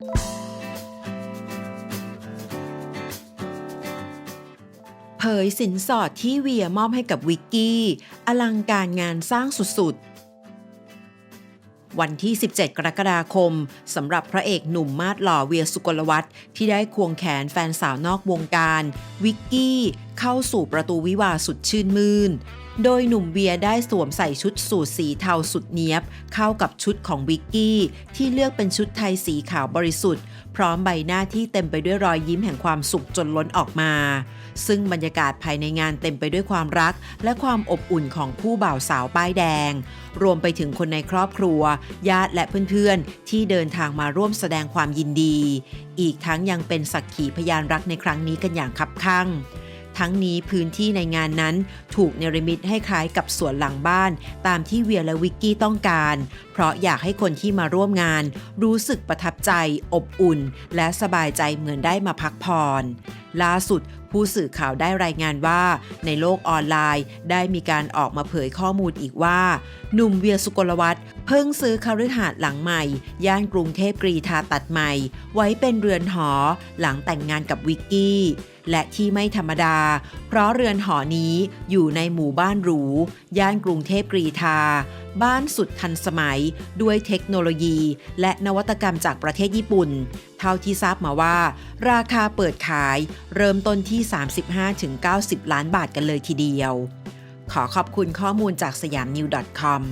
เผยสินสอดที่เวียมอบให้กับวิกกี้ อลังการงานสร้างสุดๆ วันที่ 17 กรกฎาคมสำหรับพระเอกหนุ่มมาดหล่อเวียสุกลวัฒน์ที่ได้ควงแขนแฟนสาวนอกวงการ วิกกี้ เข้าสู่ประตูวิวาสุดชื่นมื่น โดยหนุ่มเวียได้สวมใส่ชุดสูทสีเทาสุดเนียบ เข้ากับชุดของวิกกี้ ที่เลือกเป็นชุดไทยสีขาวบริสุทธิ์ พร้อมใบหน้าที่เต็มไปด้วยรอยยิ้มแห่งความสุขจนล้นออกมา ซึ่งบรรยากาศภายในงานเต็มไปด้วยความรัก และความอบอุ่นของผู้บ่าวสาวป้ายแดง รวมไปถึงคนในครอบครัว ญาติและเพื่อนๆ ที่เดินทางมาร่วมแสดงความยินดี อีกทั้งยังเป็นสักขีพยานรักในครั้งนี้กันอย่างคับคั่ง ทั้งนี้พื้นที่ในงานนั้นถูกเนรมิตให้คล้ายกับสวนหลังบ้าน ตามที่เวียและวิกกี้ต้องการ เพราะอยากให้คนที่มาร่วมงาน รู้สึกประทับใจ อบอุ่น และสบายใจเหมือนได้มาพักผ่อนล่าสุดผู้สื่อข่าวได้รายงานว่า ในโลกออนไลน์ได้มีการออกมาเผยข้อมูลอีกว่า หนุ่มเวียสุกลวัฒน์เพิ่งซื้อคฤหาสน์หลังใหม่ ย่านกรุงเทพกรีธาตัดใหม่ ไว้เป็นเรือนหอ หลังแต่งงานกับวิกกี้ และที่ไม่ธรรมดา เพราะเรือนหอนี้อยู่ในหมู่บ้านหรู ย่านกรุงเทพกรีธา บ้านสุดทันสมัย ด้วยเทคโนโลยี และนวัตกรรมจากประเทศญี่ปุ่น เท่าที่ทราบมาว่า ราคาเปิดขายเริ่มต้นที่ 35-90 ล้านบาทกันเลยทีเดียว ขอขอบคุณข้อมูลจากสยามนิว .com